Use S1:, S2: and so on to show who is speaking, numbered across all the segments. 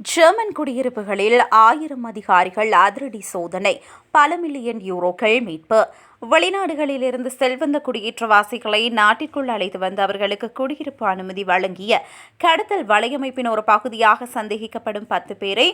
S1: German குடியிருப்புகளில் ஆயிரம் அதிகாரிகள் அதிரடி சோதனை பல மில்லியன் யூரோக்கள் மீட்பு. வெளிநாடுகளிலிருந்து செல்வந்த குடியேற்றவாசிகளை நாட்டிற்குள் அழைத்து வந்து அவர்களுக்கு குடியிருப்பு அனுமதி வழங்கிய கடத்தல் வலையமைப்பின் ஒரு பகுதியாக சந்தேகிக்கப்படும் பத்து பேரை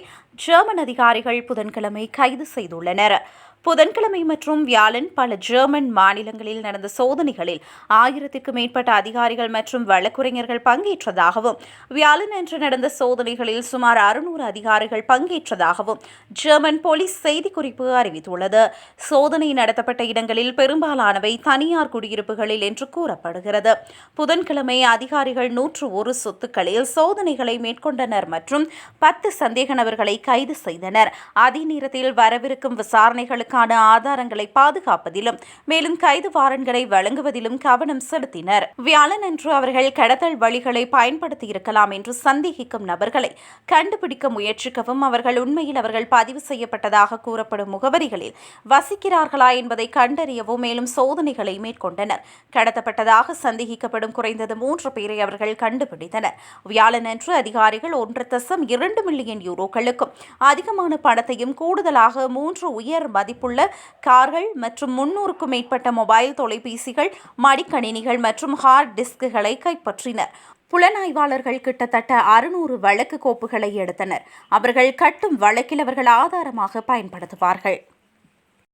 S1: ஜெர்மன் அதிகாரிகள் புதன்கிழமை கைது செய்துள்ளனர். புதன்கிழமை மற்றும் வியாழன் பல ஜெர்மன் மாநிலங்களில் நடந்த சோதனைகளில் ஆயிரத்திற்கு மேற்பட்ட அதிகாரிகள் மற்றும் வழக்குரைஞர்கள் பங்கேற்றதாகவும் வியாழன் அன்று நடந்த சோதனைகளில் சுமார் அறுநூறு அதிகாரிகள் பங்கேற்றதாகவும் ஜெர்மன் போலீஸ் செய்திக்குறிப்பு அறிவித்துள்ளது. சோதனை நடத்தப்பட்ட இடங்கள் இடங்களில் பெரும்பாலானவை தனியார் குடியிருப்புகளில் என்று கூறப்படுகிறது. புதன்கிழமை அதிகாரிகள் நூற்று ஒரு சொத்துக்களில் சோதனைகளை மேற்கொண்டனர் மற்றும் பத்து சந்தேக நபர்களை கைது செய்தனர். அதே நேரத்தில் வரவிருக்கும் விசாரணைகளுக்கான ஆதாரங்களை பாதுகாப்பதிலும் மேலும் கைது வாரன்களை வழங்குவதிலும் கவனம் செலுத்தினர். வியாழனன்று அவர்கள் கடத்தல் வழிகளை பயன்படுத்தி இருக்கலாம் என்று சந்தேகிக்கும் நபர்களை கண்டுபிடிக்க முயற்சிக்கவும் அவர்கள் உண்மையில் அவர்கள் பதிவு செய்யப்பட்டதாக கூறப்படும் முகவரிகளில் வசிக்கிறார்களா என்பதை கண்டறியவும் மேலும் சோதனைகளை மேற்கொண்டனர். கடத்தப்பட்டதாக சந்தேகிக்கப்படும் குறைந்தது மூன்று பேரை அவர்கள் கண்டுபிடித்தனர். வியாழனன்று அதிகாரிகள் ஒன்று தசம் இரண்டு மில்லியன் யூரோக்களுக்கும் அதிகமான பணத்தையும் கூடுதலாக மூன்று உயர் மதிப்புள்ள கார்கள் மற்றும் முன்னூறுக்கும் மேற்பட்ட மொபைல் தொலைபேசிகள் மடிக்கணினிகள் மற்றும் ஹார்ட் டிஸ்குகளை கைப்பற்றினர். புலனாய்வாளர்கள் கிட்டத்தட்ட அறுநூறு வழக்கு கோப்புகளை எடுத்தனர். அவர்கள் கட்டும் வழக்கில் அவர்கள் ஆதாரமாக பயன்படுத்துவார்கள்.